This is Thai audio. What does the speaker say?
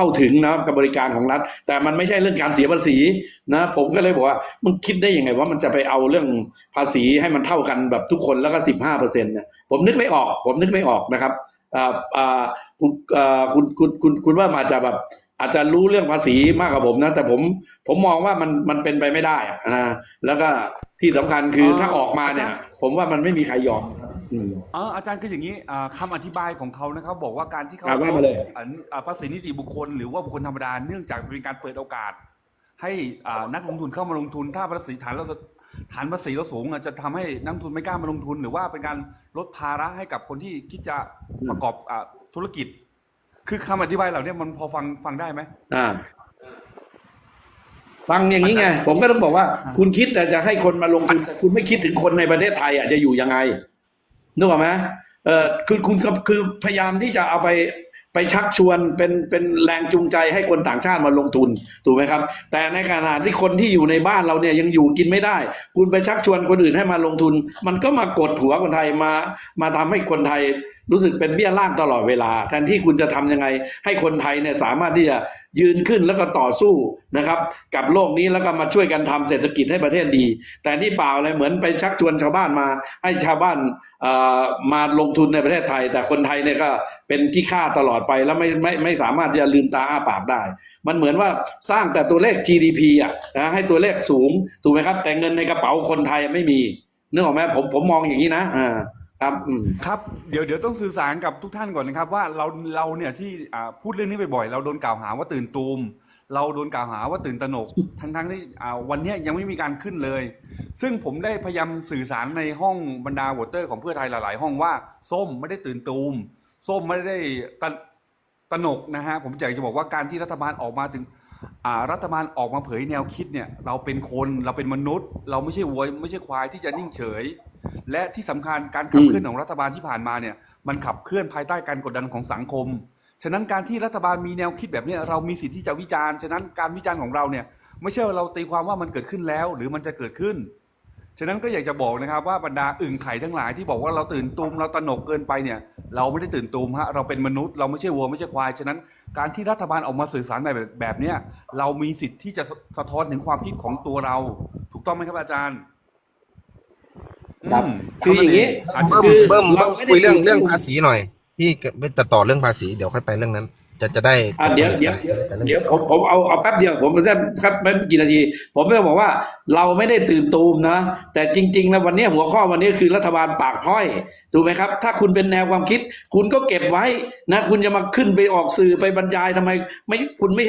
เข้าถึงนะกับบริการของรัฐ แต่มันไม่ใช่เรื่องการเสียภาษีนะผมก็เลยบอกว่ามันคิดได้ยังไงว่ามันจะไปเอาเรื่องภาษีให้มันเท่ากันแบบทุกคนแล้วก็สิบห้าเปอร์เซ็นต์เนี่ยผมนึกไม่ออก ผมนึกไม่ออกนะครับอ่าอ่าคุณอ่าคุณคุณคุณคุณว่ามาจจะแบบอาจจะรู้เรื่องภาษีมากกว่าผมนะ แต่ผมผมมองว่ามันมันเป็นไปไม่ได้อะนะแล้วก็ที่สำคัญคือเอ่อถ้าออกมาเนี่ยอาจารย์ผมว่ามันไม่มีใครยอม อืมเอออาจารย์คืออย่างนี้อ่าคำอธิบายของเขานะครับ บอกว่าการที่เขาครับว่ามาเลยอันอ่าภาษีนิติบุคคล หรือว่าบุคคลธรรมดาเนื่องจากเป็นการเปิดโอกาส ให้อ่านักลงทุนเข้ามาลงทุน ถ้าภาษีฐานเราฐานภาษีเราสูงอะจะทำให้นักลงทุนไม่กล้ามาลงทุน หรือว่าเป็นการลดภาระให้กับคนที่คิดจะประกอบอ่าธุรกิจ คือคำอธิบายเหล่านี้มันพอฟังฟังได้ไหมอ่าฟังอย่างนี้ไง ผมก็ต้องบอกว่า คุณคิดแต่จะให้คนมาลงทุนแต่คุณไม่คิดถึงคนในประเทศไทยอะจะอยู่ยังไง นึกออกไหมเออคือคุณก็คือพยายามที่จะเอาไป ไปชักชวนเป็นเป็นแรงจูงใจให้คนต่างชาติมาลงทุนถูกไหมครับ แต่ในขณะที่คนที่อยู่ในบ้านเราเนี่ยยังอยู่กินไม่ได้ คุณไปชักชวนคนอื่นให้มาลงทุน มันก็มากดหัวคนไทยมา มาทำให้คนไทยรู้สึกเป็นเบี้ยล่างตลอดเวลา แทนที่คุณจะทำยังไง ให้คนไทยเนี่ยสามารถที่จะยืนขึ้นแล้วก็ต่อสู้นะครับ กับโลกนี้แล้วก็มาช่วยกันทำเศรษฐกิจให้ประเทศดี แต่นี่เปล่าเลยเหมือนไปชักชวนชาวบ้านมา ให้ชาวบ้านเอ่อมาลงทุนในประเทศไทย แต่คนไทยเนี่ยก็เป็นขี้ข้าตลอดไปแล้วไม่ไม่ไม่สามารถจะลืมตาอ้าปากได้ มันเหมือนว่าสร้างแต่ตัวเลข GDP อะนะให้ตัวเลขสูงถูกไหมครับ แต่เงินในกระเป๋าคนไทยไม่มีนึกออกไหมผมผมมองอย่างนี้นะอ่าครับครับเดี๋ยวเดี๋ยวต้องสื่อสารกับทุกท่านก่อนนะครับ ว่าเราเราเนี่ยที่อ่าพูดเรื่องนี้บ่อยๆเราโดนกล่าวหาว่าตื่นตูมเราโดนกล่าวหาว่าตื่นตระหนกทั้งทั้งๆที่วันนี้ยังไม่มีการขึ้นเลย ซึ่งผมได้พยายามสื่อสารในห้องบรรดาวตเตอร์ของเพื่อไทยหลาย ๆ ห้องว่า ส้มไม่ได้ตื่นตูม ส้มไม่ได้ ตระตระหนกนะฮะผมอยากจะบอกว่าการที่รัฐบาลออกมาถึงอ่ารัฐบาลออกมาเผยแนวคิดเนี่ยเราเป็นคนเราเป็นมนุษย์ เราไม่ใช่วัวไม่ใช่ควายที่จะนิ่งเฉย และที่สำคัญการขับเคลื่อนของรัฐบาลที่ผ่านมาเนี่ยมันขับเคลื่อนภายใต้การกดดันของสังคม ฉะนั้นการที่รัฐบาลมีแนวคิดแบบเนี้ยเรามีสิทธิ์ที่จะวิจารณ์ ฉะนั้นการวิจารณ์ของเราเนี่ยไม่ใช่ว่าเราตีความว่ามันเกิดขึ้นแล้ว หรือมันจะเกิดขึ้น ฉะนั้นก็อยากจะบอกนะครับว่าบรรดาอึ่งไข่ทั้งหลายที่บอกว่าเราตื่นตูมเราตระหนกเกินไปเนี่ย เราไม่ได้ตื่นตูมฮะเราเป็นมนุษย์ เราไม่ใช่วัวไม่ใช่ควายฉะนั้น การที่รัฐบาลออกมาสื่อสารแบบแบบเนี้ยเรามีสิทธิ์ที่จะสะสะท้อนถึงความคิดของตัวเรา ถูกต้องไหมครับอาจารย์ครับมคืออย่างนี้อาจจะเบิ้มคือเบิ้มเราเบิ้มไม่ได้คุยเรื่องตื่นเรื่องตูมภาษีหน่อย พี่จะต่อเรื่องภาษีเดี๋ยวค่อยไปเรื่องนั้น จะจะได้อะเดี๋ยวเดี๋ยวไปรื่องเดี๋ยวผมผมเอาเอาแป๊บเดียวผมจะครับไม่กี่นาที ผมไม่บอกว่าเราไม่ได้ตื่นตูมนะ แต่จริง ๆ แล้ววันนี้หัวข้อวันนี้คือรัฐบาลปากพ้อยถูกไหมครับ ถ้าคุณเป็นแนวความคิด คุณก็เก็บไว้นะ คุณจะมาขึ้นไปออกสื่อไปบรรยายทำไม ไม่คุณไม่ใช่